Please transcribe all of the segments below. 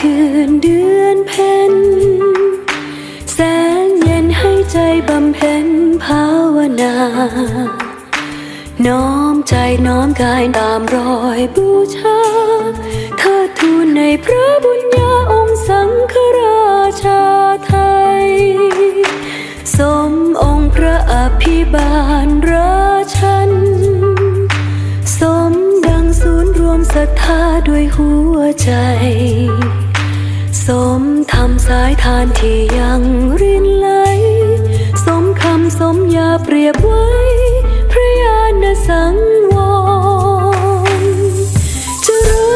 คืนเดือนเพ็ญแสงเย็นให้ใจบำเพ็ญภาวนา น้อมใจน้อมกายตามรอยบูชาเธอทูลในพระบุญญาองค์สังฆราชาไทย มทำสายทานที่ยังรินไหล สมคำสมยาเปรียบไว้ พระญาณสังวรเจริ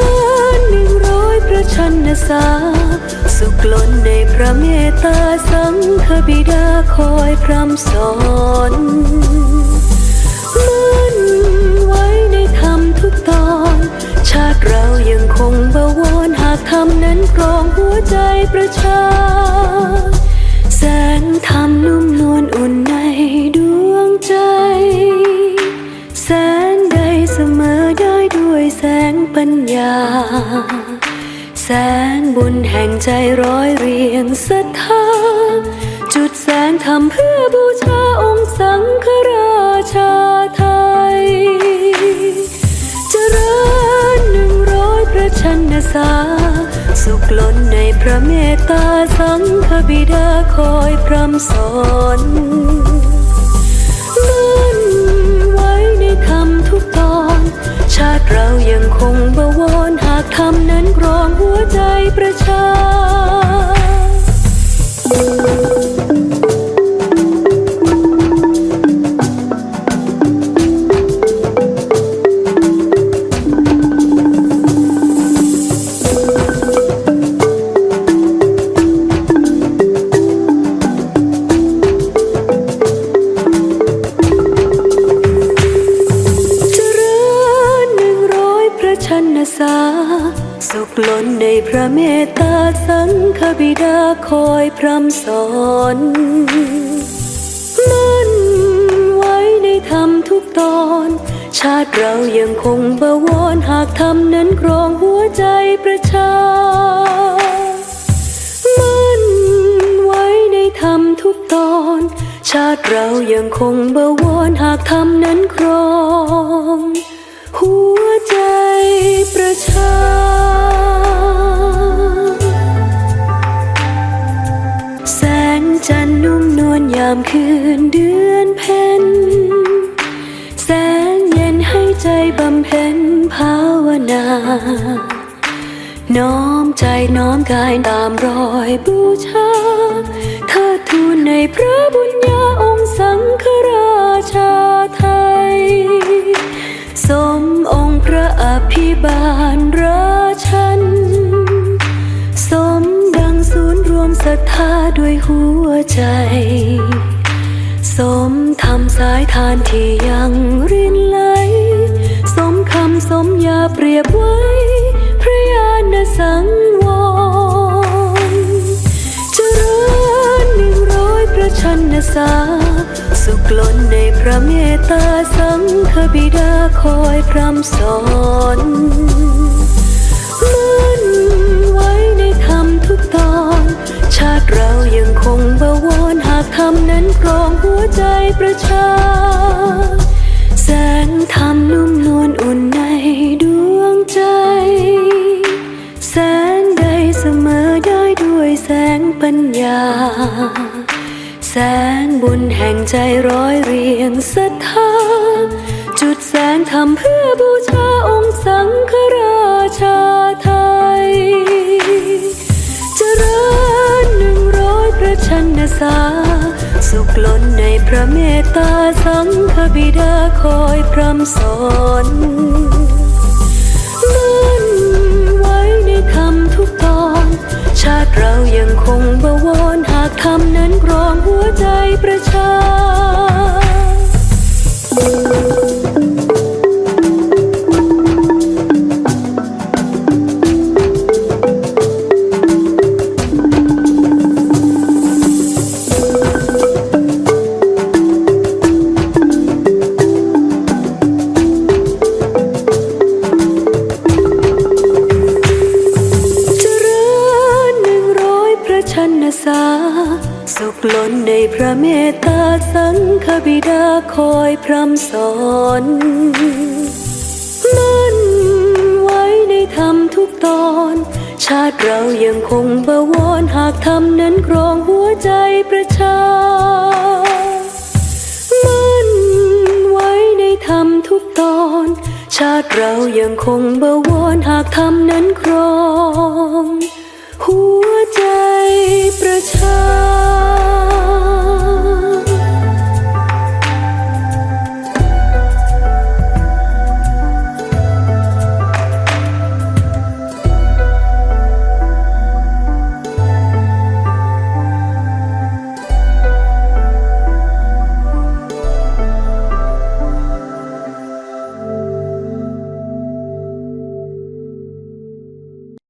ญหนึ่งร้อยประชนสา สุขล้นในพระเมตตาสังฆบิดาคอยพรำสอน ประชา แสงธรรมนุ่มนวลอุ่นในดวงใจ แสงใดเสมอได้ด้วยแสงปัญญา แสงบุญแห่งใจร้อยเรียงศรัทธา จุดแสงทำเพื่อบูชาองค์สังฆราชาไทยเจริญหนึ่งร้อยพระชนษาสุขล้น พระเมตตาสังฆบิดาคอยพร่ำสอนมั่นไว้ในธรรมทุกตอน ชาติเรายังคงบวรหากธรรมนั้นกรองหัวใจประชา ชันษาสุขล้นในพระเมตตาสังฆบิดาคอยพร่ำสอนมั่นไว้ในธรรมทุกตอน ชาติเรายังคงบวรหากธรรมนั้นครองหัวใจประชามั่นไว้ในธรรมทุกตอน ชาติเรายังคงบวรหากธรรมนั้นครอง หัวใจประชา แสงจันทร์นุ่มนวลยามคืนเดือนเพ็ญแสงเย็นให้ใจบำเพ็ญภาวนา น้อมใจน้อมกายตามรอยบูชาเธอทูลในพระบุญญาองค์สังฆราชาไทย สมองค์พระอภิบาลราชัน สมดังศูนย์รวมศรัทธาด้วยหัวใจ สมทำสายทานที่ยังรินไหล สมคำสมยาเปรียบไว้ พระญาณสังวรเจริญหนึ่งร้อยพระชนษา สุขล้นในพระเมตตาสังฆบิดาคอยพร่ำสอนมั่นไว้ในธรรมทุกตอน ชาติเรายังคงบวรหากธรรมนั้นครองหัวใจประชา แห่งใจร้อยเรียงศรัทธา จุดแสงทำเพื่อบูชาองค์สังฆราชาไทย เจริญหนึ่งร้อยพระชนษาสุขล้นในพระเมตตาสังฆบิดาคอยพร่ำสอน คำนั้นครองหัวใจประชา ขล้นในพระเมตตาสังฆบิดาคอยพร่ำสอนมั่นไว้ในธรรมทุกตอน ชาติเรายังคงบวรหากธรรมนั้นครองหัวใจประชามั่นไว้ในธรรมทุกตอน ชาติเรายังคงบวรหากธรรมนั้นครอง หัวใจประชา